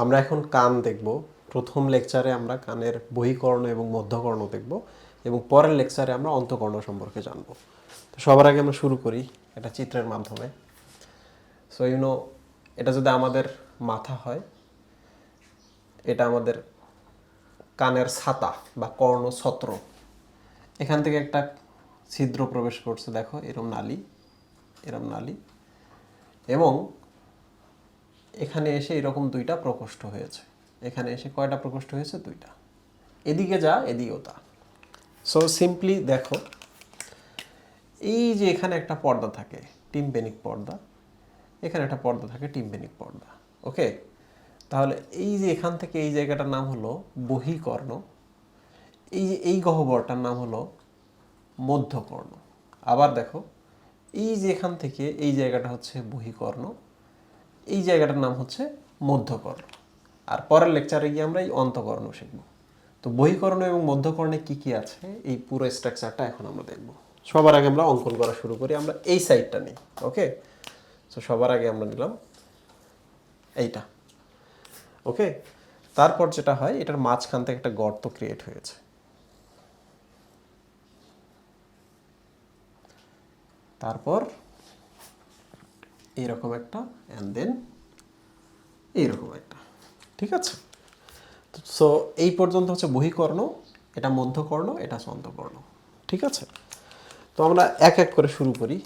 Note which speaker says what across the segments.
Speaker 1: আমরা এখন কান দেখব। প্রথম লেকচারে আমরা কানের বহিকর্ণ এবং মধ্যকর্ণ দেখব এবং পরের লেকচারে আমরা অন্তকর্ণ সম্পর্কে জানব। তো সবার আগে আমরা শুরু করি এটা চিত্রের মাধ্যমে। সো ইউনো এটা যদি আমাদের মাথা হয়, এটা আমাদের কানের ছাতা বা কর্ণ ছত্র এখান থেকে একটা ছিদ্র প্রবেশ করছে, দেখো, এরম নালী এরম নালী। এবং এখানে এসে এরকম দুইটা প্রকোষ্ঠ হয়েছে। এখানে এসে কয়টা প্রকোষ্ঠ হয়েছে? দুইটা। এদিকে যা এদিকেও তা সো সিম্পলি দেখো, এই যে এখানে একটা পর্দা থাকে টিমপেনিক পর্দা, এখানে একটা পর্দা থাকে টিমপেনিক পর্দা। ওকে তাহলে এই যে এখান থেকে এই জায়গাটার নাম হলো বহিকর্ণ। এই যে এই গহ্বরটার নাম হলো মধ্যকর্ণ। আবার দেখো, এই যে এখান থেকে এই জায়গাটা হচ্ছে বহিকর্ণ। এই জায়গাটার নাম হচ্ছে মধ্যকর্ণ। আর পরের লেকচারে গিয়ে আমরা এই অন্তকর্ণ শিখব। তো বহিকর্ণ এবং মধ্যকর্ণে কি কি আছে? এই পুরো স্ট্রাকচারটা এখন আমরা দেখব। সবার আগে আমরা অঙ্কন করা শুরু করি। আমরা এই সাইডটা নিই ওকে তো সবার আগে আমরা নিলাম এইটা ওকে তারপর যেটা হয়, এটার মাঝখান থেকে একটা গর্ত ক্রিয়েট হয়েছে। তারপর এইরকম একটা অ্যান্ড দেন এইরকম একটা। ঠিক আছে? সো এই পর্যন্ত হচ্ছে বহিকর্ণ, এটা মধ্যকর্ণ, এটা হচ্ছে ঠিক আছে? তো আমরা এক এক করে শুরু করি।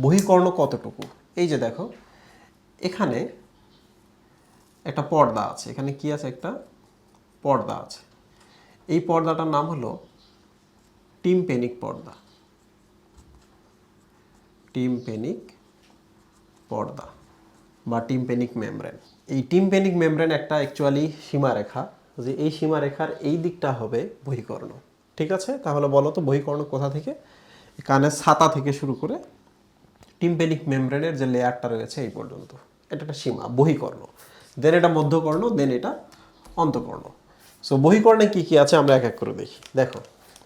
Speaker 1: বহিকর্ণ কতটুকু? এই যে দেখো, এখানে একটা পর্দা আছে। এখানে কি আছে একটা? পর্দা আছে। এই পর্দাটার নাম হলো টিমপেনিক পর্দা। টিমপেনিক পর্দা বা টিম্পেনিক মেমব্রেন। এই টিমপেনিক মেমব্রেন একটা অ্যাকচুয়ালি সীমারেখা যে এই সীমারেখার এই দিকটা হবে বহিকর্ণ। ঠিক আছে? তাহলে বলো তো বহিকর্ণ কোথা থেকে? কানের ছাতা থেকে শুরু করে টিমপেনিক মেমব্রেনের যে লেয়ারটা রয়েছে এই পর্যন্ত। এটা একটা সীমা, বহিকর্ণ। দেন এটা মধ্যকর্ণ দেন এটা অন্তকর্ণ। সো বহিকর্ণে কি কি আছে আমরা এক এক করে দেখি। দেখো,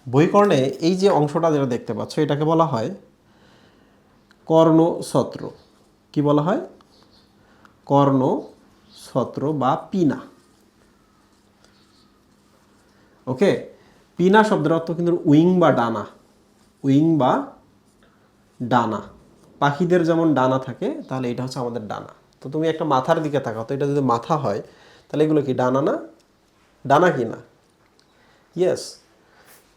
Speaker 1: বহিকর্ণে এই যে অংশটা যেটা দেখতে পাচ্ছ, এটাকে বলা হয় কর্ণসত্র। কি বলা হয়? কর্ণসত্র বা পিনা। ওকে পিনা শব্দের অর্থ কিন্তু উইং বা ডানা। উইং বা ডানা। পাখিদের যেমন ডানা থাকে, তাহলে এটা হচ্ছে আমাদের ডানা। তো তুমি একটা মাথার দিকে তাকাও তো এটা যদি মাথা হয়, তাহলে এগুলো কি, ডানা না? ডানা কি না? ইয়েস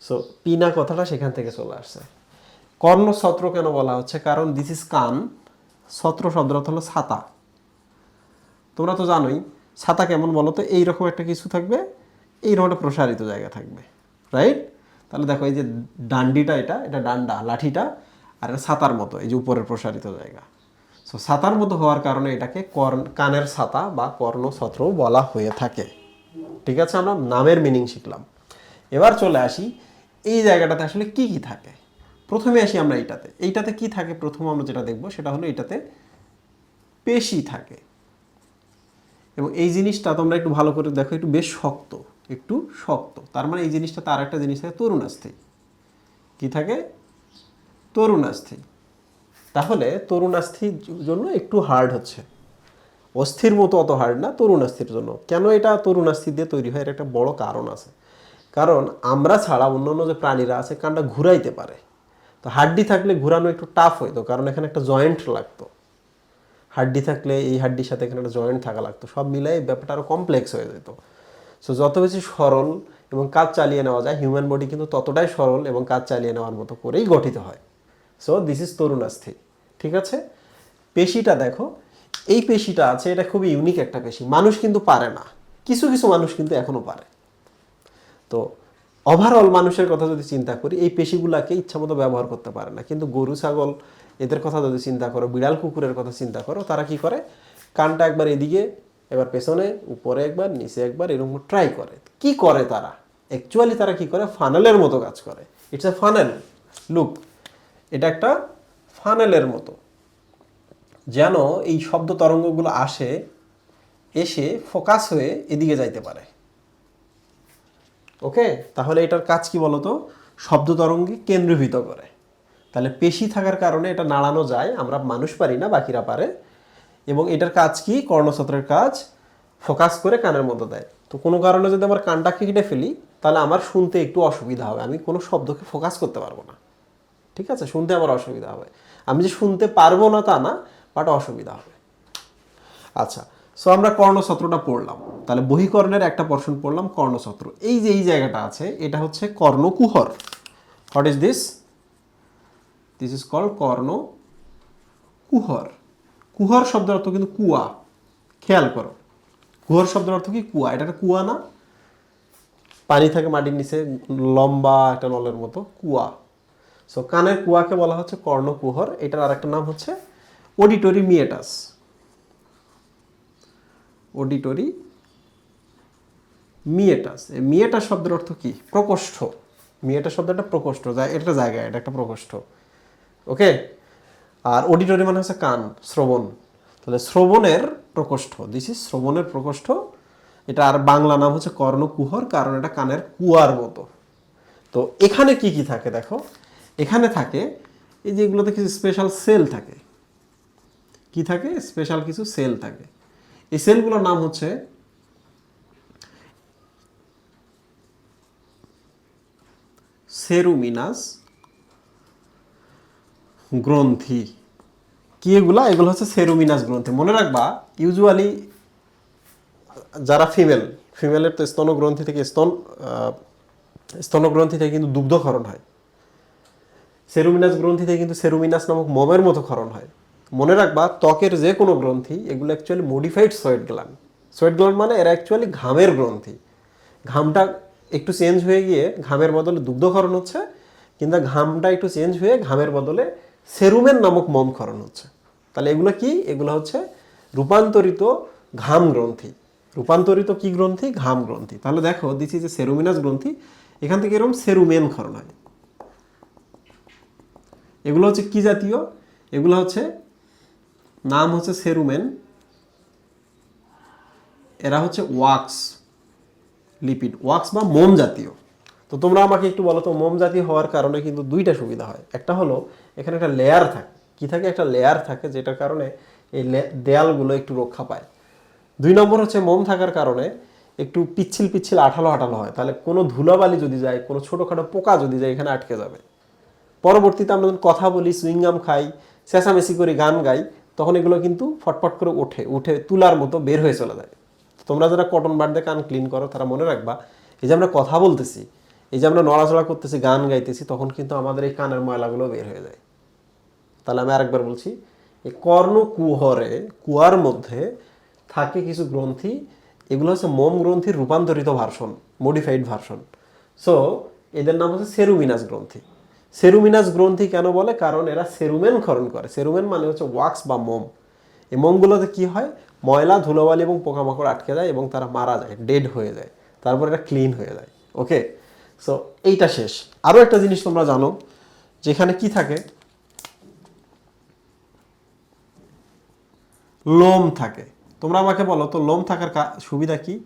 Speaker 1: সো পিনা কথাটা সেখান থেকে চলে আসছে। কর্ণ কর্ণছত্র কেন বলা হচ্ছে? কারণ দিস ইজ কান। ছত্র শব্দের অর্থ হলো ছাতা। তোমরা তো জানোই, ছাতা কেমন বলো তো? এইরকম একটা কিছু থাকবে, এইরকম একটা প্রসারিত জায়গা থাকবে রাইট তাহলে দেখো এই যে ডান্ডিটা এটা এটা ডান্ডা, লাঠিটা, আর এটা ছাতার মতো, এই যে উপরের প্রসারিত জায়গা। সো ছাতার মতো হওয়ার কারণে এটাকে কর্ণ, কানের ছাতা বা কর্ণছত্র বলা হয়ে থাকে। ঠিক আছে আমরা নামের মিনিং শিখলাম। এবার চলে আসি, এই জায়গাটাতে আসলে কি কি থাকে? প্রথমে আসি আমরা এইটাতে। এইটাতে কি থাকে? প্রথম আমরা যেটা দেখব সেটা হলো এটাতে পেশি থাকে। এবং এই জিনিসটা তোমরা একটু ভালো করে দেখো, একটু বেশ শক্ত, একটু শক্ত। তার মানে এই জিনিসটা তার একটা জিনিস থাকে তরুণাস্থি কি থাকে? তরুণাস্থি তাহলে তরুণাস্থির জন্য একটু হার্ড হচ্ছে। অস্থির মতো অত হার্ড না তরুণাস্থির জন্য। কেন এটা তরুণাস্থি দিয়ে তৈরি হয়? এর একটা বড় কারণ আছে। কারণ আমরা ছাড়া অন্যান্য যে প্রাণীরা আছে, কানটা ঘুরাইতে পারে। তো হাড্ডি থাকলে ঘুরানো একটু টাফ হইতো, কারণ এখানে একটা জয়েন্ট লাগতো। হাড্ডি থাকলে এই হাড্ডির সাথে এখানে একটা জয়েন্ট থাকা লাগতো, সব মিলাই ব্যাপারটা আরও কমপ্লেক্স হয়ে যেত। সো যত বেশি সরল এবং কাজ চালিয়ে নেওয়া যায় হিউম্যান বডি কিন্তু ততটাই সরল এবং কাজ চালিয়ে নেওয়ার মতো করেই গঠিত হয়। সো দিস ইজ তরুণাস্থি ঠিক আছে? পেশিটা দেখো, এই পেশিটা আছে, এটা খুবই ইউনিক একটা পেশি। মানুষ কিন্তু পারে না। কিছু কিছু মানুষ কিন্তু এখনও পারে। তো ওভারঅল মানুষের কথা যদি চিন্তা করি, এই পেশিগুলাকে ইচ্ছামতো ব্যবহার করতে পারে না। কিন্তু গরু, ছাগল, এদের কথা যদি চিন্তা করো, বিড়াল, কুকুরের কথা চিন্তা করো, তারা কি করে? কানটা একবার এদিকে, এবার পেছনে, উপরে একবার, নিচে একবার, এরকম ট্রাই করে। কি করে তারা? অ্যাকচুয়ালি তারা কি করে? ফানেলের মতো কাজ করে। ইটস এ ফানেল লুক এটা একটা ফানেলের মতো। যেন এই শব্দ তরঙ্গগুলো আসে, এসে ফোকাস হয়ে এদিকে যাইতে পারে। ওকে? তাহলে এটার কাজ কি বলতো? শব্দ তরঙ্গে কেন্দ্রীভূত করে। তাহলে পেশি থাকার কারণে এটা নাড়ানো যায়, আমরা মানুষ পারি না, বাকিরা পারে। এবং এটার কাজ কি? কর্ণছত্রের কাজ ফোকাস করে কানের মধ্যে দেয়। তো কোনো কারণে যদি আমার কানটাকে কেটে ফেলি, তাহলে আমার শুনতে একটু অসুবিধা হবে। আমি কোনো শব্দকে ফোকাস করতে পারব না। ঠিক আছে? শুনতে আমার অসুবিধা হবে। আমি যে শুনতে পারব না তা না, বাট অসুবিধা হবে। আচ্ছা। সো আমরা কর্ণসত্রটা পড়লাম। তাহলে বহিকর্ণের একটা পর্শন পড়লাম, কর্ণসত্র। এই যে, এই জায়গাটা আছে, এটা হচ্ছে কর্ণকুহর। What is this this is call কর্ণ কুহর কুহর শব্দের অর্থ কিন্তু কুয়া। খেয়াল করো। কুহর শব্দের অর্থ কি? কুয়া। এটা কুয়া না? পানি থাকে মাটির নিচে, লম্বা একটা নলের মতো, কুয়া। সো কানের কুয়াকে বলা হচ্ছে কর্ণকুহর। এটার আরেকটা নাম হচ্ছে অডিটরি মিয়েটাস অডিটরি মিয়েটাস। এই মিয়েটাস শব্দের অর্থ কি? প্রকোষ্ঠ। মিয়েটাস শব্দটা প্রকোষ্ঠ যায় এটা জায়গা এটা একটা প্রকোষ্ঠ। ওকে? আর অডিটরি মানে হচ্ছে কান, শ্রবণ। তাহলে শ্রবণের প্রকোষ্ঠ দিস ইজ শ্রবণের প্রকোষ্ঠ। এটা আর বাংলা নাম হচ্ছে কর্ণকুহর, কারণ এটা কানের কুয়ার মতো। তো এখানে কি কি থাকে দেখো? এখানে থাকে, এই যে এগুলোতে কিছু স্পেশাল সেল থাকে। কি থাকে? স্পেশাল কিছু সেল থাকে। এই সেলগুলোর নাম হচ্ছে সেরুমিনাস গ্রন্থি। কি এগুলা? এগুলো হচ্ছে সেরুমিনাস গ্রন্থি। মনে রাখবা, ইউজুয়ালি যারা ফিমেল, ফিমেলের তো স্তনগ্রন্থি থেকে স্তন স্তনগ্রন্থি থেকে কিন্তু দুগ্ধক্ষরণ হয়। সেরুমিনাস গ্রন্থি থেকে কিন্তু সেরুমিনাস নামক মোমের মতো ক্ষরণ হয়। মনে রাখবা, ত্বকের যে কোনো গ্রন্থি, এগুলো actually modified sweat gland sweat gland মানে এরা অ্যাকচুয়ালি ঘামের গ্রন্থি। ঘামটা একটু চেঞ্জ হয়ে গিয়ে ঘামের বদলে দুগ্ধক্ষরণ হচ্ছে, কিন্তু ঘামটা একটু চেঞ্জ হয়ে ঘামের বদলে সেরুমেন নামক মোম ক্ষরণ হচ্ছে। তাহলে এগুলো কি? এগুলো হচ্ছে রূপান্তরিত ঘাম গ্রন্থি। রূপান্তরিত কি গ্রন্থি? ঘাম গ্রন্থি। তাহলে দেখো ইজ এ সেরুমিনাস গ্রন্থি। এখান থেকে এরকম সেরুমেন ক্ষরণ হয়। এগুলো হচ্ছে কি জাতীয়? এগুলো হচ্ছে নাম হচ্ছে সেরুমেন, এরা হচ্ছে ওয়াক্স লিপিড, ওয়াক্স বা মোম জাতীয়। তো তোমরা আমাকে একটু বলো তো, মোম জাতীয় হওয়ার কারণে কিন্তু দুইটা সুবিধা হয়। একটা হলো, এখানে একটা লেয়ার থাকে। কি থাকে? একটা লেয়ার থাকে যেটার কারণে এই দেয়ালগুলো একটু রক্ষা পায়। দুই নম্বর হচ্ছে মোম থাকার কারণে একটু পিচ্ছিল পিচ্ছিল আঠালো আঠালো হয়। তাহলে কোনো ধুলাবালি যদি যায়, কোনো ছোটোখাটো পোকা যদি যায়, এখানে আটকে যাবে। পরবর্তীতে আমরা যখন কথা বলি সুইংগাম খাই, চেঁচামেচি করি, গান গাই তখন এগুলো কিন্তু ফটফট করে ওঠে, উঠে তুলার মতো বের হয়ে চলে যায়। তোমরা যারা কটন বার দিয়ে কান ক্লিন করো, তারা মনে রাখবা, এই যে আমরা কথা বলতেছি, এই যে আমরা নড়াচড়া করতেছি, গান গাইতেছি, তখন কিন্তু আমাদের এই কানের ময়লাগুলো বের হয়ে যায়। তাহলে আমি আরেকবার বলছি, এই কর্ণ কুহরে কুয়ার মধ্যে থাকে কিছু গ্রন্থি, এগুলো হচ্ছে মোম গ্রন্থির রূপান্তরিত ভার্সন মডিফাইড ভার্সন সো এদের নাম হচ্ছে সেরুমিনাস গ্রন্থি। সেরুমিনাস গ্রন্থি কেন বলে? কারণ এরা সেরুমেন ক্ষরণ করে। সেরুমেন মানে হচ্ছে ওয়াক্স বা মোম। এই মোমগুলোতে কী হয়? ময়লা, ধুলোবালি এবং পোকামাকড় আটকে যায় এবং তারা মারা যায়, ডেড হয়ে যায়। তারপর এটা ক্লিন হয়ে যায়। ওকে? সো, এইটা শেষ। আরও একটা জিনিস তোমরা জানো, যেখানে কি থাকে? লোম থাকে। তোমরা আমাকে বলো, তো লোম থাকার সুবিধা কি?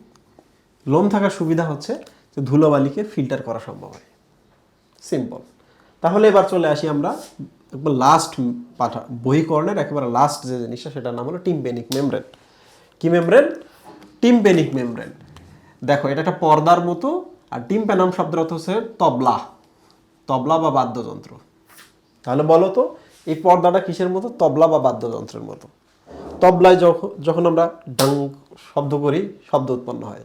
Speaker 1: লোম থাকার সুবিধা হচ্ছে যে ধুলোবালিকে ফিল্টার করা সম্ভব হয়। সিম্পল তাহলে এবার চলে আসি আমরা একবার লাস্ট পাঠা বহিকর্ণের, একেবারে লাস্ট যে জিনিসটা, সেটার নাম হলো টিমপেনিক মেমব্রেন কি মেমব্রেন টিমপেনিক মেমব্রেন দেখো, এটা একটা পর্দার মতো, আর টিমপেনাম শব্দের অর্থ হচ্ছে তবলা। তবলা বা বাদ্যযন্ত্র। তাহলে বলো তো, এই পর্দাটা কিসের মতো? তবলা বা বাদ্যযন্ত্রের মতো। তবলায় যখন যখন আমরা ডাং শব্দ করি, শব্দ উৎপন্ন হয়।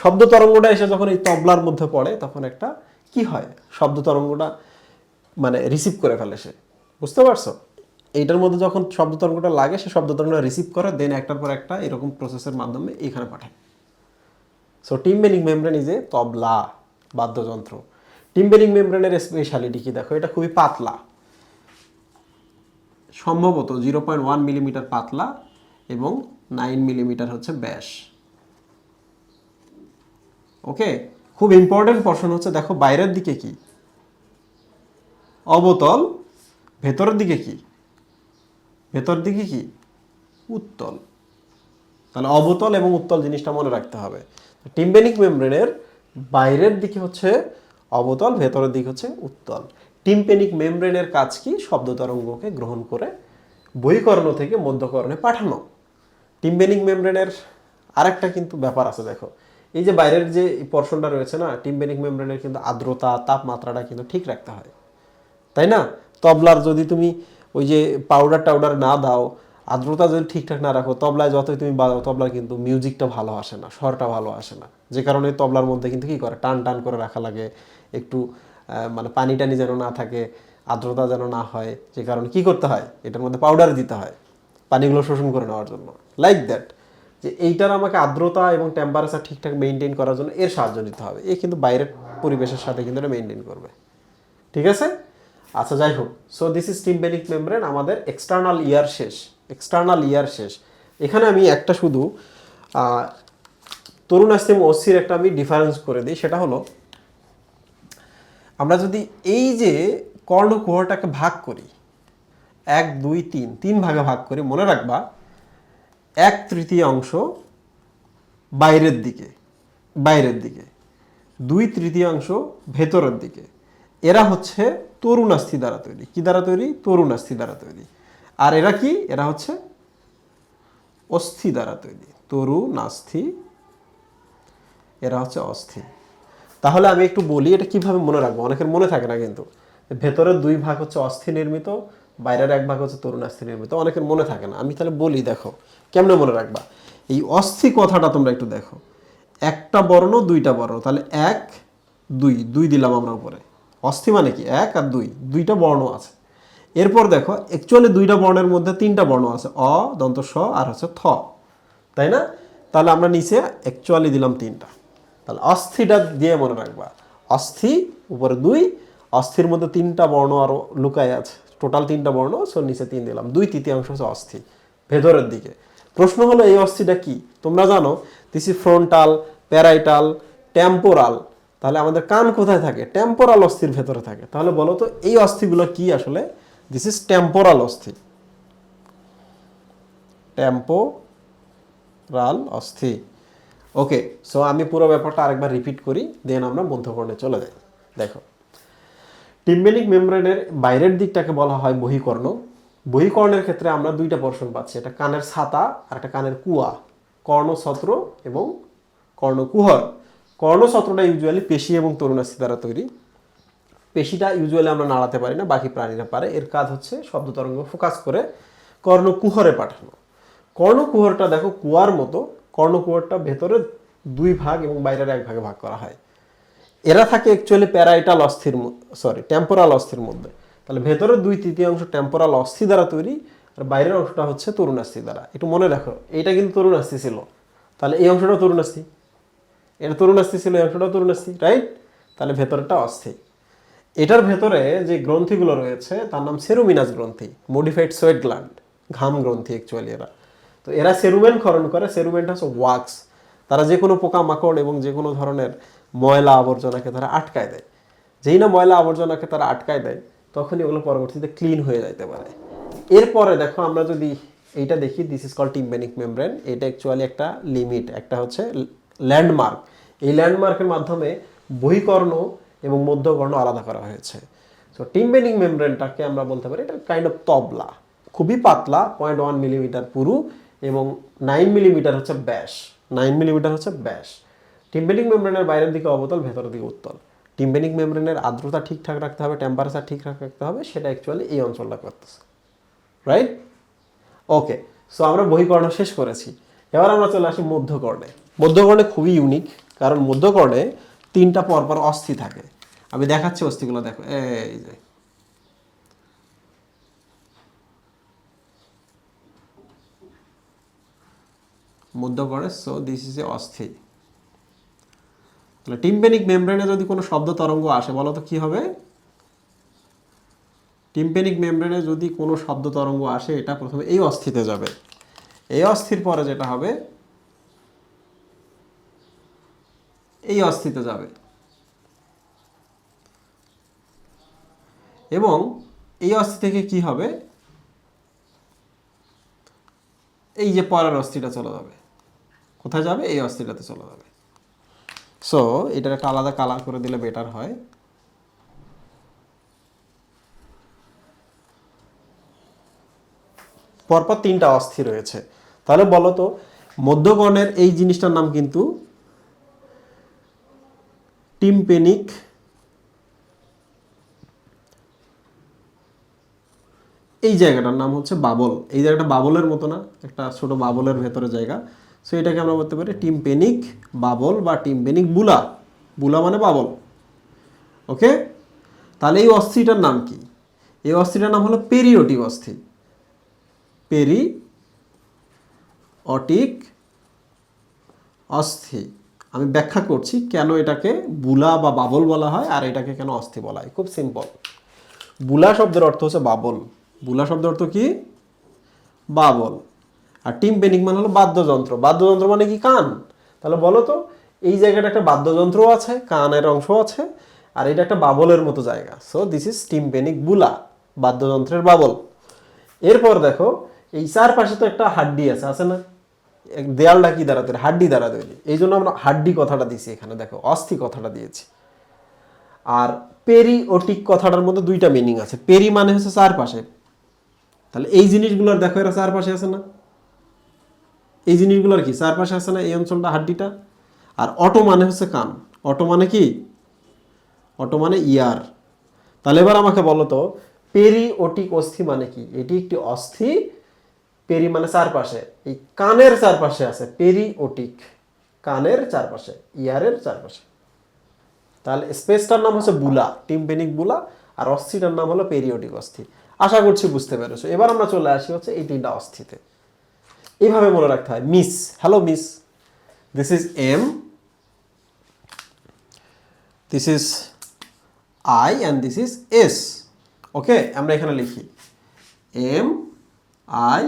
Speaker 1: শব্দ তরঙ্গটা এসে যখন এই তবলার মধ্যে পড়ে, তখন একটা কি হয়? শব্দ তরঙ্গটা মানে রিসিভ করে ফেলে সে। বুঝতে পারছ? এইটার মধ্যে যখন শব্দ তরঙ্গটা লাগে, সে শব্দ তরঙ্গটা রিসিভ করে দেন একটার পর একটা এরকম প্রসেসের মাধ্যমে এখানে পাঠায়। So tympanic membrane is a তবলা, বাদ্যযন্ত্র। টিমবেলিং মেমব্রেনের স্পেশালিটি কি? দেখো, এটা খুবই পাতলা। সম্ভবত জিরো পয়েন্ট ওয়ান মিলিমিটার পাতলা এবং নাইন মিলিমিটার হচ্ছে ব্যাস। ওকে খুব ইম্পর্টেন্ট পোর্শন হচ্ছে, দেখো বাইরের দিকে কি? অবতল ভেতরের দিকে কি? ভেতর দিকে কি? উত্তল। তাহলে অবতল এবং উত্তল জিনিসটা মনে রাখতে হবে। টিম্বেনিক মেমব্রেনের বাইরের দিকে হচ্ছে অবতল, ভেতরের দিকে হচ্ছে উত্তল। টিম্পেনিক মেমব্রেনের কাজ কি? শব্দ তরঙ্গকে গ্রহণ করে বহিকর্ণ থেকে মধ্যকর্ণে পাঠানো। টিম্বেনিক মেমব্রেনের আরেকটা কিন্তু ব্যাপার আছে, দেখো। এই যে বাইরের যে পর্শনটা রয়েছে না, টিম্বেনিক মেমব্রেনের কিন্তু আর্দ্রতা, তাপমাত্রাটা কিন্তু ঠিক রাখতে হয়। তাই না? তবলার যদি তুমি ওই যে পাউডার টাউডার না দাও, আর্দ্রতা যদি ঠিকঠাক না রাখো, তবলায় যতই তুমি বাজাও, তবলার কিন্তু মিউজিকটা ভালো আসে না, স্বরটা ভালো আসে না। যে কারণে তবলার মধ্যে কিন্তু কি করে? টান টান করে রাখা লাগে, একটু মানে পানি টানি যেন না থাকে, আর্দ্রতা যেন না হয়, যে কারণে কি করতে হয়? এটার মধ্যে পাউডার দিতে হয়, পানিগুলো শোষণ করে নেওয়ার জন্য। লাইক দ্যাট যে এইটার আমাকে আর্দ্রতা এবং টেম্পারেচার ঠিকঠাক মেনটেন করার জন্য এর সাহায্য নিতে হবে। এ কিন্তু বাইরের পরিবেশের সাথে কিন্তু এটা মেনটেন করবে। ঠিক আছে? আচ্ছা যাই হোক। So this is tympanic membrane আমাদের এক্সটার্নাল ইয়ার শেষ এক্সটার্নাল ইয়ার শেষ। এখানে আমি একটা শুধু তরুণ আস্তিম অস্থির একটা আমি ডিফারেন্স করে দিই, সেটা হলো, আমরা যদি এই যে কর্ণকুহরটাকে ভাগ করি, এক, দুই, তিন তিন ভাগে ভাগ করি, মনে রাখবা, এক তৃতীয় অংশ বাইরের দিকে বাইরের দিকে, দুই তৃতীয়াংশ ভেতরের দিকে। এরা হচ্ছে তরুণাস্থি দ্বারা তৈরি। কি দ্বারা তৈরি? তরুণাস্থি দ্বারা তৈরি। আর এরা কি? এরা হচ্ছে অস্থি দ্বারা তৈরি। তরুণাস্থি এরা হচ্ছে অস্থি। তাহলে আমি একটু বলি, এটা কীভাবে মনে রাখব? অনেকের মনে থাকে না কিন্তু। ভেতরের দুই ভাগ হচ্ছে অস্থি নির্মিত, বাইরের এক ভাগ হচ্ছে তরুণাস্থি নির্মিত। অনেকের মনে থাকে না। আমি তাহলে বলি, দেখো, কেমনে মনে রাখবা? এই অস্থি কথাটা তোমরা একটু দেখো। একটা বর্ণ, দুইটা বর্ণ। তাহলে এক, দুই দুই দিলাম আমরা উপরে। অস্থি মানে কি? এক আর দুই। দুইটা বর্ণ আছে। এরপর দেখো অ্যাকচুয়ালি দুইটা বর্ণের মধ্যে তিনটা বর্ণ আছে। অ, দন্ত স আর হচ্ছে থ। তাই না? তাহলে আমরা নিচে অ্যাকচুয়ালি দিলাম তিনটা। তাহলে অস্থিটা দিয়ে মনে রাখবা। অস্থি, উপরে দুই। অস্থির মধ্যে তিনটা বর্ণ আরও লুকায় আছে। টোটাল তিনটা বর্ণ সো নিচে তিন দিলাম। দুই তৃতীয়াংশ হচ্ছে অস্থি, ভেতরের দিকে। প্রশ্ন হলো, এই অস্থিটা কি? তোমরা জানো দিস ফ্রন্টাল প্যারাইটাল টেম্পোরাল তাহলে আমাদের কান কোথায় থাকে? টেম্পোরাল অস্থির ভেতরে থাকে। তাহলে বলো তো, এই অস্থিগুলো কি আসলে? দিস ইজ টেম্পোরাল অস্থি। টেম্পোরাল অস্থি। ওকে সো আমি পুরো ব্যাপারটা আরেকবার রিপিট করি দেন আমরা মধ্যকর্ণে চলে যাই। দেখো টিম্বেনিক মেমব্রেনের বাইরের দিকটাকে বলা হয় বহিকর্ণ। বহিকর্ণের ক্ষেত্রে আমরা দুইটা পোর্শন পাচ্ছি এটা কানের ছাতা আর একটা কানের কুয়া, কর্ণছত্র এবং কর্ণকুহর। কর্ণছত্রটা ইউজুয়ালি পেশি এবং তরুণাস্থি দ্বারা তৈরি। পেশিটা ইউজুয়ালি আমরা নাড়াতে পারি না, বাকি প্রাণীরা পারে। এর কাজ হচ্ছে শব্দ তরঙ্গ ফোকাস করে কর্ণকুহরে পাঠানো। কর্ণকুহরটা দেখো কুয়ার মতো কর্ণকুহরটা ভেতরে দুই ভাগ এবং বাইরের এক ভাগে ভাগ করা হয়। এরা থাকে অ্যাকচুয়ালি প্যারাইটাল অস্থির সরি টেম্পোরাল অস্থির মধ্যে। তাহলে ভেতরের দুই তৃতীয় অংশ টেম্পোরাল অস্থি দ্বারা তৈরি, আর বাইরের অংশটা হচ্ছে তরুণাস্থি দ্বারা। একটু মনে রাখো, এইটা কিন্তু তরুণাস্থি ছিল। তাহলে এই অংশটাও তরুণাস্থি এটা তরুণাস্থি ছিল এই অংশটাও তরুণাস্থি রাইট তাহলে ভেতরটা অস্থি এটার ভেতরে যে গ্রন্থিগুলো রয়েছে, তার নাম সেরুমিনাস গ্রন্থি মডিফাইড সোয়েট গ্ল্যান্ড ঘাম গ্রন্থি অ্যাকচুয়ালি এরা। তো এরা সেরুমেন খরণ করে, সেরুমেনটা হচ্ছে ওয়াক্স তারা যে কোনো পোকামাকড় এবং যে কোনো ধরনের ময়লা আবর্জনাকে তারা আটকায় দেয়। যেই না ময়লা আবর্জনাকে তারা আটকায় দেয়, তখনই ওগুলো পরবর্তীতে ক্লিন হয়ে যাইতে পারে। এরপরে দেখো আমরা যদি এইটা দেখি this is call tympanic membrane এটা অ্যাকচুয়ালি একটা লিমিট একটা হচ্ছে ল্যান্ডমার্ক এই ল্যান্ডমার্কের মাধ্যমে বহিকর্ণ এবং মধ্যকর্ণ আলাদা করা হয়েছে। সো টিম্বেনিক মেমব্রেনটাকে আমরা বলতে পারি, এটা কাইন্ড অফ তবলা। খুবই পাতলা পয়েন্ট ওয়ান মিলিমিটার পুরু এবং নাইন মিলিমিটার হচ্ছে ব্যাস। নাইন মিলিমিটার হচ্ছে ব্যাস। টিম্বেনিক মেমব্রেনের বাইরের দিকে অবতল, ভেতরের দিকে উত্তল। টিম্বেনিক মেমব্রেনের আর্দ্রতা ঠিকঠাক রাখতে হবে টেম্পারেচার ঠিকঠাক রাখতে হবে, সেটা অ্যাকচুয়ালি এই অঞ্চলটা করতেছে। রাইট ওকে সো আমরা বহিকর্ণ শেষ করেছি। এবার আমরা চলে আসি মধ্যকর্ণে। মধ্যকর্ণে খুবই ইউনিক কারণ মধ্যকর্ণে তিনটা পরপর অস্থি থাকে। আমি দেখাচ্ছি অস্থিগুলো, দেখো, এই যে মধ্যকর্ণে সো দিস ইজ এ অস্থি। তাহলে টিম্পেনিক মেমব্রেনে যদি কোনো শব্দ তরঙ্গ আসে, বলো তো কি হবে? টিম্পেনিক মেমব্রেনে যদি কোনো শব্দ তরঙ্গ আসে, এটা প্রথমে এই অস্থিতে যাবে। এই অস্থির পরে যেটা হবে এই অস্থিতে যাবে। এবং এই অস্থি থেকে কি হবে? এই যে পরার অস্থিটা চলে যাবে। কোথায় যাবে? এই অস্থিটাতে চলে যাবে। সো এটার একটা আলাদা কালার করে দিলে বেটার হয়। পরপর তিনটা অস্থি রয়েছে। তাহলে বলো তো মধ্যকর্ণের এই জিনিসটার নাম কিন্তু টিমপেনিক এই জায়গাটার নাম হচ্ছে বাবল। এই জায়গাটা বাবলের মতো না, একটা ছোট বাবলের ভেতরে জায়গা। সো এটাকে আমরা বলতে পারি টিমপেনিক বাবল বা টিমপেনিক বুলা। বুলা মানে বাবল। ওকে তাহলে এই অস্থিটার নাম কি? এই অস্থিটার নাম হলো পেরিওটিক অস্থি। পেরি অটিক অস্থি। আমি ব্যাখ্যা করছি কেন এটাকে বুলা বা বাবল বলা হয় আর এটাকে কেন অস্থি বলা হয়। খুব সিম্পল বুলা শব্দের অর্থ হচ্ছে বাবল। বুলা শব্দের অর্থ কি? বাবল। আর টিম পেনিক মানে হলো বাদ্যযন্ত্র। বাদ্যযন্ত্র মানে কি? কান। তাহলে বলো তো, এই জায়গাটা একটা বাদ্যযন্ত্র আছে, কানের অংশ আছে, আর এটা একটা বাবলের মতো জায়গা। So this is tympanic bulla বাদ্যযন্ত্রের বাবল। এরপর দেখো, এই চারপাশে তো একটা হাড্ডি আছে আছে না? দেয়ালটা কি দ্বারা তৈরি হাড্ডি দ্বারা তৈরি এই জন্য আমরা হাড্ডি কথাটা দিয়েছি এখানে, দেখো, অস্থি কথাটা দিয়েছি। আর পেরিওটিক কথাটার মধ্যে দুইটা মিনিং আছে। পেরি মানে হচ্ছে চারপাশে। তাহলে এই জিনিসগুলোর, দেখো, এরা চারপাশে আছে না? এই জিনিসগুলোর কি? চারপাশে আছে না এই অঞ্চলটা, হাড্ডিটা? আর অটো মানে হচ্ছে কান। অটো মানে কি? অটো মানে ইয়ার। তাহলে এবার আমাকে বলো তো, পেরিওটিক অস্থি মানে কি? এটি একটি অস্থি পেরি মানে চারপাশে, এই কানের চারপাশে আছে পেরিওটিক, কানের চারপাশে, ইয়ারের চারপাশে। তাহলে স্পেসটার নাম হচ্ছে বুলা টিম্পেনিক বুলা, আর অস্থিটার নাম হলো পেরিওডিক অস্থি। আশা করছি বুঝতে পেরেছ। এবার আমরা চলে আসি হচ্ছে এই তিনটা অস্থিতে। এইভাবে মনে রাখতে হয়, miss, hello miss, this is M, this is I, and this is S. Okay, আমরা এখানে লিখি, এম, আই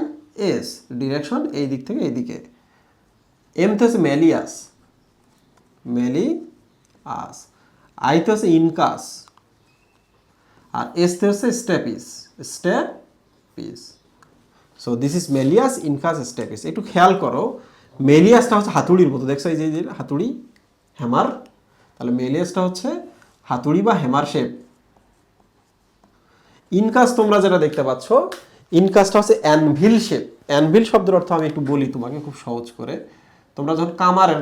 Speaker 1: এস ডিরেকশন এই দিক থেকে এইদিকে তো হচ্ছে ম্যালিয়াস মেলি আস আইতে হচ্ছে ইনকাস। আর এসতে হচ্ছে stapes stapes so this is malleus, incus stapes একটু খেয়াল করো। মেলিয়াসটা হচ্ছে হাতুড়ির মতো। দেখছ এই যে হাতুড়ি, হ্যামার? তাহলে মেলিয়াসটা হচ্ছে হাতুড়ি বা হ্যামার শেপ ইনকাস তোমরা যেটা দেখতে পাচ্ছ ইনকাসটা হচ্ছে অ্যানভিল শেপ অ্যানভিল শব্দের অর্থ আমি একটু বলি তোমাকে খুব সহজ করে। তোমরা যখন কামারের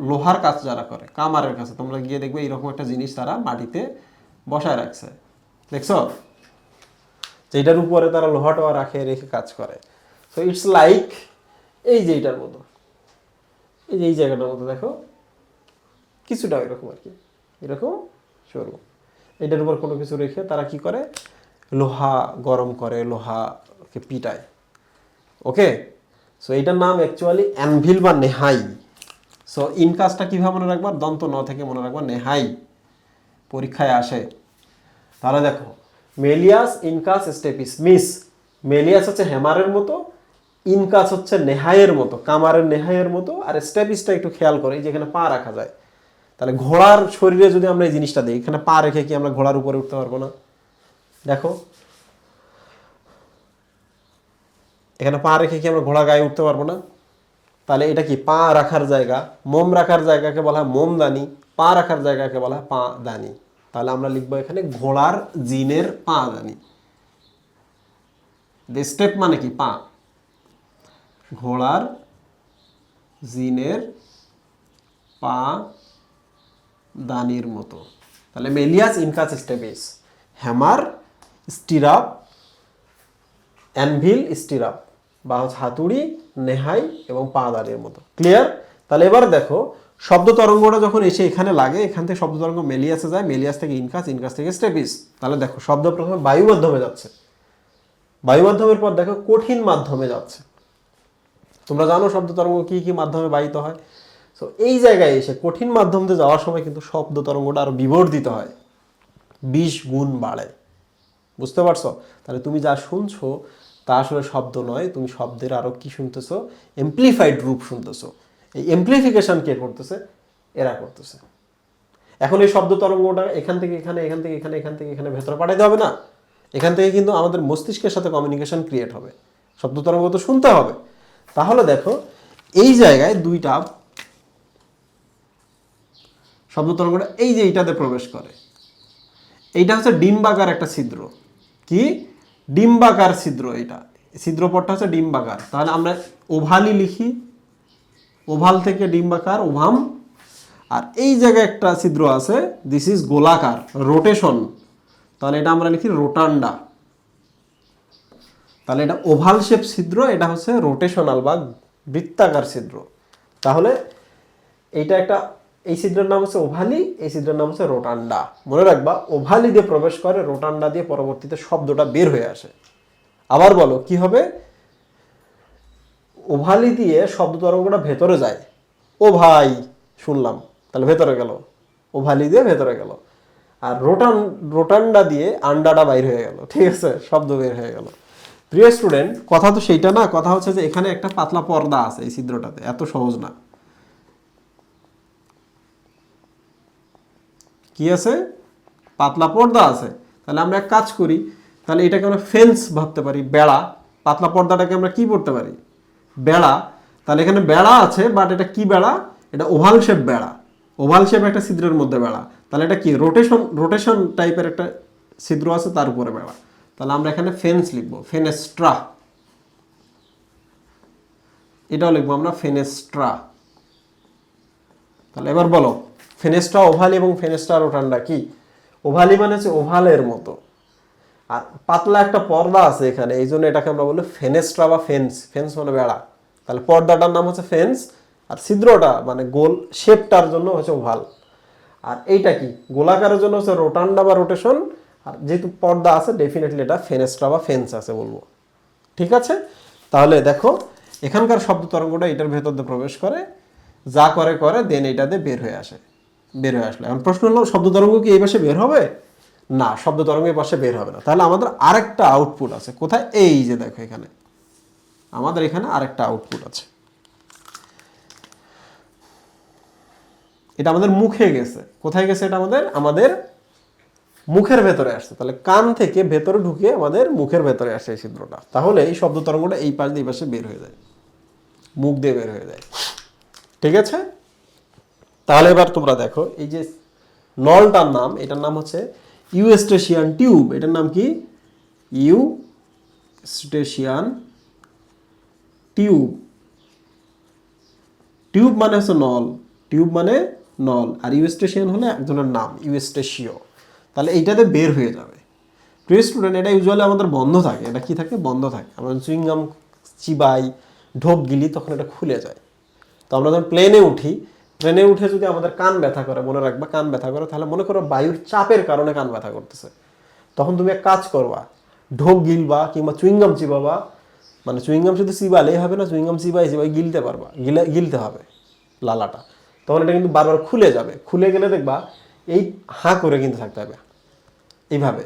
Speaker 1: লোহার কাজ যারা করে, কামারের কাছে তোমরা গিয়ে দেখবে এরকম একটা জিনিস তারা মাটিতে বসায় রাখছে। দেখছ? যেটার উপরে তারা লোহাটা রাখে, রেখে কাজ করে। সো ইটস লাইক এই যে এইটার মতো। এই যে এই জায়গাটার মতো, দেখো? কিছুটা এরকম আর কি। এরকম, সরু। এটার উপর কোনো কিছু রেখে তারা কি করে? লোহা গরম করে, লোহাকে পিটায়। ওকে সো এইটার নাম অ্যাকচুয়ালি অ্যানভিল বা নেহাই। সো ইনকাসটা কীভাবে মনে রাখবা? দন্ত ন থেকে মনে রাখবা, নেহাই পরীক্ষায় আসে। তাহলে দেখো, malleus incus stapes, miss. Malleus হচ্ছে হ্যামারের মতো ইনকাস হচ্ছে নেহাইয়ের মতো, কামারের নেহাইয়ের মতো, আর স্টেপিসটা একটু খেয়াল করে, যেখানে পা রাখা যায়। তাহলে ঘোড়ার শরীরে যদি আমরা এই জিনিসটা দিই এখানে পা রেখে কি আমরা ঘোড়ার উপরে উঠতে পারব না? দেখো। এখানে পা রেখে কি আমরা ঘোড়া গায়ে উঠতে পারব না? তাহলে এটা কি? পা রাখার জায়গা। মোম রাখার জায়গাকে বলা হয় মোমদানি পা রাখার জায়গাকে বলা হয় পা দানি। তাহলে আমরা লিখব এখানে ঘোড়ার জিনের পা দানি। স্টেপ মানে কি? পা। ঘোড়ার জিনের পা দানির মতো। তাহলে malleus incus stapes. Hammer stirrup anvil stirrup বা হচ্ছে হাতুড়ি, নেহাই এবং পাদারের মতো। ক্লিয়ার তাহলে এবার দেখো, শব্দ তরঙ্গটা যখন এসে এখানে লাগে, এখান থেকে শব্দ তরঙ্গ মেলিয়াসে যায় মেলিয়াস থেকে ইনকাস ইনকাস থেকে স্টেপিস তাহলে দেখো, শব্দ প্রথমে বায়ু মাধ্যমে যাচ্ছে। বায়ু মাধ্যমের পর দেখো, কঠিন মাধ্যমে যাচ্ছে। তোমরা জানো শব্দ তরঙ্গ কি কি মাধ্যমে বাহিত হয়? সো এই জায়গায় এসে কঠিন মাধ্যম যাওয়ার সময় কিন্তু শব্দ তরঙ্গটা আরও বিবর্ধিত হয়। বিশ গুণ বাড়ে। বুঝতে পারছ? তাহলে তুমি যা শুনছো, তা আসলে শব্দ নয়, তুমি শব্দের আরও কি শুনতেছো? এমপ্লিফাইড রূপ শুনতেছো। এই এমপ্লিফিকেশন কে করতেছে? এরা করতেছে। এখন এই শব্দ তরঙ্গটা এখান থেকে এখানে, এখান থেকে এখানে, এখান থেকে এখানে ভেতরে পাঠাইতে হবে না? এখান থেকে কিন্তু আমাদের মস্তিষ্কের সাথে কমিউনিকেশন ক্রিয়েট হবে। শব্দ তরঙ্গ তো শুনতে হবে। তাহলে দেখো, এই জায়গায় দুইটা শব্দ তরঙ্গটা এই যে এইটাতে প্রবেশ করে। এইটা হচ্ছে ডিম্বাকার একটা ছিদ্র। কি? ডিম্বাকার ছিদ্র এটা। ছিদ্রপটটা হচ্ছে ডিম্বাকার। তাহলে আমরা ওভালি লিখি। ওভাল থেকে ডিম্বাকার, ওভাম। আর এই জায়গায় একটা ছিদ্র আছে দিস ইজ গোলাকার রোটেশন তাহলে এটা আমরা লিখি রোটান্ডা তাহলে এটা ওভাল শেপ ছিদ্র, এটা হচ্ছে রোটেশনাল বা বৃত্তাকার ছিদ্র। তাহলে এটা একটা এই ছিদ্রের নাম হচ্ছে ওভালি, এই ছিদ্রের নাম হচ্ছে রোটান্ডা। মনে রাখবা, ওভালি দিয়ে প্রবেশ করে, রোটান্ডা দিয়ে পরবর্তীতে শব্দটা বের হয়ে আসে। আবার বলো, কি হবে? ওভালি দিয়ে শব্দ তরঙ্গটা ভেতরে যায়। ও ভাই, শুনলাম, তাহলে ভেতরে গেল। ওভালি দিয়ে ভেতরে গেল। আর রোটান, রোটান্ডা দিয়ে আন্ডাটা বাইর হয়ে গেল। ঠিক আছে, শব্দ বের হয়ে গেল। প্রিয় স্টুডেন্ট কথা তো সেইটা না, কথা হচ্ছে যে এখানে একটা পাতলা পর্দা আছে এই ছিদ্রটাতে, এত সহজ না। কি আছে? পাতলা পর্দা আছে। তাহলে আমরা এক কাজ করি, তাহলে এটাকে আমরা ফেন্স ভাবতে পারি, বেড়া। পাতলা পর্দাটাকে আমরা কি করতে পারি? বেড়া। তাহলে এখানে বেড়া আছে বাট এটা কি বেড়া? এটা ওভাল শেপ বেড়া। ওভাল শেপ একটা ছিদ্রের মধ্যে বেড়া। তাহলে এটা কি? রোটেশন রোটেশন টাইপের একটা ছিদ্র আছে, তার উপরে বেড়া। তাহলে আমরা এখানে ফেন্স লিখব ফেনেস্ট্রা এটাও লিখব আমরা ফেনেস্ট্রা তাহলে এবার বলো ফেনেস্ট্রা ওভালি এবং ফেনেস্ট্রা রোটান্ডা কি? ওভালি মানে হচ্ছে ওভালের মতো। আর পাতলা একটা পর্দা আছে এখানে, এই জন্য এটাকে আমরা বলি ফেনেস্ট্রা বা ফেন্স। ফেন্স মানে বেড়া। তাহলে পর্দাটার নাম হচ্ছে ফেন্স, আর ছিদ্রটা মানে গোল শেপটার জন্য হচ্ছে ওভাল। আর এইটা কি? গোলাকারের জন্য হচ্ছে রোটান্ডা বা রোটেশন। আর যেহেতু পর্দা আছে ডেফিনেটলি এটা ফেনেস্ট্রা বা ফেন্স আছে বলব। ঠিক আছে? তাহলে দেখো, এখানকার শব্দ তরঙ্গটা এটার ভেতর দিয়ে প্রবেশ করে, যা করে করে দেন এটাতে বের হয়ে আসে। বের হয়ে আসলে। এখন প্রশ্ন হলো, শব্দ তরঙ্গ কি এই পাশে বের হবে? না, শব্দ তরঙ্গ এই পাশে বের হবে না। তাহলে আমাদের আরেকটা আউটপুট আছে। কোথায়? এই যে দেখো এখানে। আমাদের এখানে আরেকটা আউটপুট আছে। এটা আমাদের মুখে গেছে। কোথায় গেছে এটা আমাদের? আমাদের মুখের ভেতরে আসছে। তাহলে কান থেকে ভেতরে ঢুকে আমাদের মুখের ভেতরে আসে এই ছিদ্রটা। তাহলে এই শব্দ তরঙ্গটা এই পাশ দিয়ে এই পাশে বের হয়ে যায়। মুখ দিয়ে বের হয়ে যায়। ঠিক আছে? তাহলে এবার তোমরা দেখো, এই যে নলটার নাম, এটার নাম হচ্ছে ইউস্টেশিয়ান টিউব। এটার নাম কি? You স্টেশিয়ান tube. টিউব মানে হচ্ছে নল, টিউব মানে নল, আর ইউস্টেশিয়ান হলে একজনের নাম ইউস্টেশিও তাহলে এইটাতে বের হয়ে যাবে। প্রিয় স্টুডেন্ট এটা ইউজুয়ালি আমাদের বন্ধ থাকে। এটা কি থাকে? বন্ধ থাকে। আমরা চুইংগাম চিবাই, ঢোক গিলি, তখন এটা খুলে যায়। তো আমরা যখন প্লেনে উঠি প্লেনে উঠে যদি আমাদের কান ব্যথা করে, মনে রাখবা কান ব্যথা করে, তাহলে মনে করো বায়ুর চাপের কারণে কান ব্যথা করতেছে। তখন তুমি এক কাজ করবা, ঢোক গিলবা কিংবা চুইংগাম চিবাবা মানে চুইংগাম শুধু চিবালেই হবে না, চুইংগাম চিবাই চিবাই গিলতে পারবা, গিলে, গিলতে হবে লালাটা। তখন এটা কিন্তু বারবার খুলে যাবে। খুলে গেলে দেখবা এই হাঁ করে কিন্তু থাকতে হবে। এইভাবে।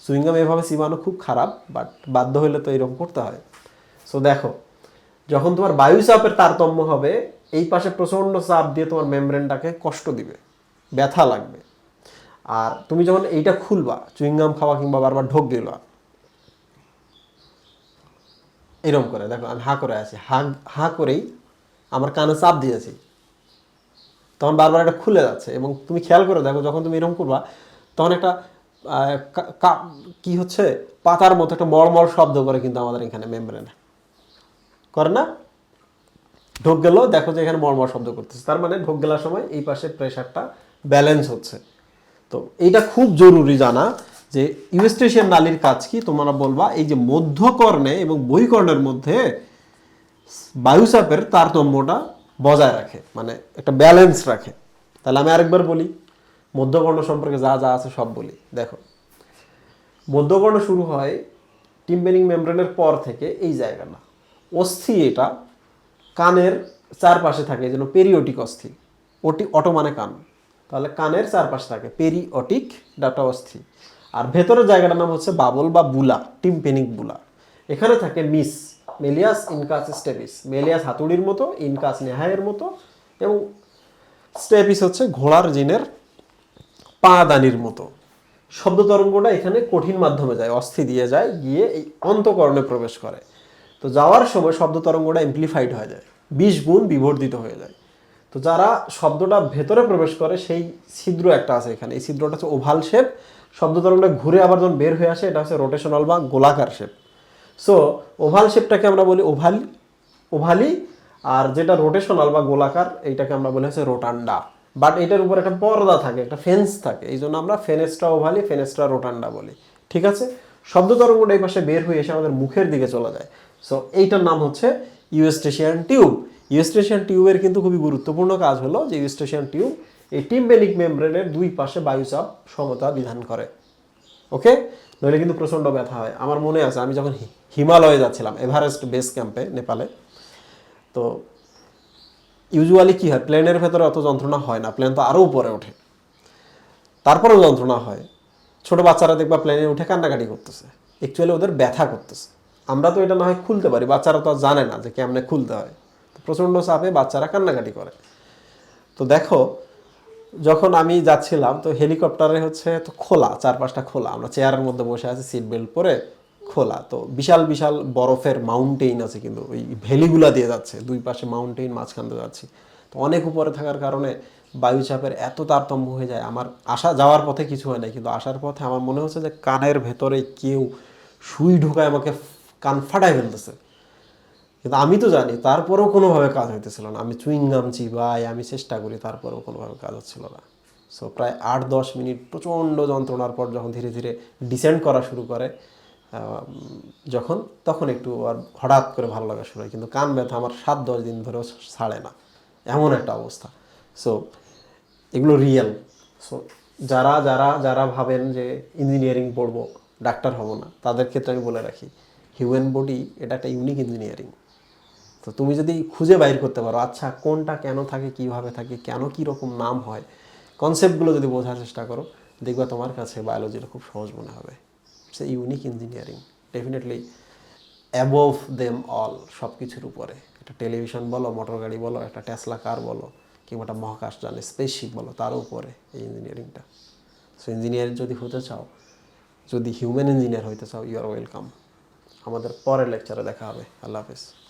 Speaker 1: সুইংগাম এভাবে চিবানো খুব খারাপ, বাট বাধ্য হলে তো এরকম করতে হয়। সো দেখো, যখন তোমার বায়ু চাপের তারতম্য হবে এই পাশে প্রচণ্ড চাপ দিয়ে তোমার মেমব্রেনটাকে কষ্ট দিবে, ব্যথা লাগবে। আর তুমি যখন এইটা খুলবা, চুইংগাম খাওয়া কিংবা বারবার ঢোক দিবা এরকম করে, দেখো আমি হা করে আছি, হা হা করেই আমার কানে চাপ দিয়েছি তখন বারবার এটা খুলে যাচ্ছে এবং তুমি খেয়াল করে দেখো, যখন তুমি এরকম করবা, তখন একটা কি হচ্ছে, পাতার মতো একটা মড়মড় শব্দ করে কিন্তু আমাদের এখানে মেমব্রেনে করে না? ঢোক গেল দেখো যে এখানে মর্মর শব্দ করতেছে। তার মানে ঢোক গেলার সময় এই পাশে প্রেশারটা ব্যালেন্স হচ্ছে। তো এইটা খুব জরুরি জানা যে ইউস্টেশিয়ান নালীর কাজ কি? তোমরা বলবা এই যে মধ্যকর্ণে এবং বহিকর্ণের মধ্যে বায়ুচাপের তারতম্যটা বজায় রাখে মানে একটা ব্যালেন্স রাখে। তাহলে আমি আরেকবার বলি, মধ্যকর্ণ সম্পর্কে যা যা আছে সব বলি। দেখো, মধ্যকর্ণ শুরু হয় টিম্বেনিং মেমব্রেনের পর থেকে এই জায়গাটা। অস্থি এটা কানের চারপাশে থাকে, এই জন্য পেরিওটিক অস্থি। ওটি অটো মানে কান। তাহলে কানের চারপাশে থাকে পেরিওটিক ডাটা অস্থি। আর ভেতরের জায়গাটার নাম হচ্ছে বাবল বা বুলা টিম্পেনিক বুলা এখানে থাকে miss malleus incus stapes malleus হাতুড়ির মতো ইনকাস নেহায়ের মতো এবং স্টেপিস হচ্ছে ঘোড়ার জিনের পাদানির মতো। শব্দ তরঙ্গটা এখানে কঠিন মাধ্যমে যায়, অস্থি দিয়ে যায়, গিয়ে এই অন্তকরণে প্রবেশ করে। তো যাওয়ার সময় শব্দ তরঙ্গটা এমপ্লিফাইড হয়ে যায়। বিশ গুণ বিবর্ধিত হয়ে যায়। তো যারা শব্দটা ভেতরে প্রবেশ করে, সেই ছিদ্র একটা আছে এখানে। এই ছিদ্রটা হচ্ছে ওভাল শেপ শব্দ তরঙ্গটা ঘুরে আবার যখন বের হয়ে আসে, এটা হচ্ছে রোটেশনাল বা গোলাকার শেপ সো ওভাল শেপটাকে আমরা বলি ওভাল ওভালি আর যেটা রোটেশনাল বা গোলাকার, এইটাকে আমরা বলি হচ্ছে রোটান্ডা বাট এটার উপর একটা পর্দা থাকে, একটা ফেন্স থাকে। এই জন্য আমরা ফেনেস্ট্রা ওভালি ফেনেস্ট্রা রোটান্ডা বলি। ঠিক আছে? শব্দ তরঙ্গটা এই পাশে বের হয়ে এসে আমাদের মুখের দিকে চলে যায়। সো এইটার নাম হচ্ছে ইউএস্টেশিয়ান টিউব ইউএস্টেশিয়ান টিউবের কিন্তু খুবই গুরুত্বপূর্ণ কাজ হলো যে ইউএস্টেশিয়ান টিউব এই টিম্বেনিক মেমব্রেনের দুই পাশে বায়ুচাপ সমতা বিধান করে। ওকে নইলে কিন্তু প্রচণ্ড ব্যথা হয়। আমার মনে আছে, আমি যখন হিমালয়ে যাচ্ছিলাম এভারেস্ট বেস ক্যাম্পে নেপালে, তো ইউজুয়ালি কী হয় প্লেনের ভেতরে অত যন্ত্রণা হয় না। প্লেন তো আরও উপরে ওঠে। তারপরেও যন্ত্রণা হয়। ছোট বাচ্চারা দেখবা প্লেনে উঠে কান্নাকাটি করতেছে। অ্যাকচুয়ালি ওদের ব্যথা করতেছে। আমরা তো এটা না হয় খুলতে পারি, বাচ্চারা তো জানে না যে কেমনে খুলতে হয়। প্রচণ্ড চাপে বাচ্চারা কান্নাকাটি করে। তো দেখো, যখন আমি যাচ্ছিলাম, তো হেলিকপ্টারে হচ্ছে তো খোলা, চারপাশটা খোলা। আমরা চেয়ারের মধ্যে বসে আছি সিট বেল্ট পরে খোলা। তো বিশাল বিশাল বরফের মাউন্টেন আছে কিন্তু, ওই ভ্যালিগুলা দিয়ে যাচ্ছে, দুই পাশে মাউন্টেন মাঝখান দিয়ে যাচ্ছি। তো অনেক উপরে থাকার কারণে বায়ুচাপের এত তারতম্য হয়ে যায়। আমার আসা যাওয়ার পথে কিছু হয় না কিন্তু আসার পথে আমার মনে হচ্ছে যে কানের ভেতরে কেউ সুই ঢুকায় আমাকে কান ফাটায় ফেলতেছে কিন্তু আমি তো জানি তারপরেও কোনোভাবে কাজ হইতেছিল না। আমি চুইংগাম চিবাই আমি চেষ্টা করি, তারপরেও কোনোভাবে কাজ হচ্ছিল না। সো প্রায় আট দশ মিনিট প্রচণ্ড যন্ত্রণার পর যখন ধীরে ধীরে ডিসেন্ড করা শুরু করে যখন, তখন একটু আর হঠাৎ করে ভালো লাগা শুরু হয়। কিন্তু কান ব্যথা আমার সাত দশ দিন ধরেও ছাড়ে না। এমন একটা অবস্থা। সো এগুলো রিয়েল সো যারা যারা যারা ভাবেন যে ইঞ্জিনিয়ারিং পড়ব, ডাক্তার হব না, তাদের ক্ষেত্রে আমি বলে রাখি হিউম্যান বডি এটা একটা ইউনিক ইঞ্জিনিয়ারিং তো তুমি যদি খুঁজে বাইর করতে পারো আচ্ছা কোনটা কেন থাকে, কীভাবে থাকে, কেন কী রকম নাম হয় কনসেপ্টগুলো যদি বোঝার চেষ্টা করো, দেখবা তোমার কাছে বায়োলজিটা খুব সহজ মনে হবে। সে unique engineering definitely above them all সব কিছুর উপরে। একটা টেলিভিশন বলো মোটর গাড়ি বলো, একটা টেসলা কার বলো, কিংবা একটা মহাকাশ জানে স্পেসশিপ বলো, তার উপরে এই ইঞ্জিনিয়ারিংটা সো ইঞ্জিনিয়ার যদি হতে চাও, যদি হিউম্যান ইঞ্জিনিয়ার হইতে চাও ইউ আর ওয়েলকাম আমাদের পরের লেকচারে দেখা হবে। আল্লাহ হাফেজ।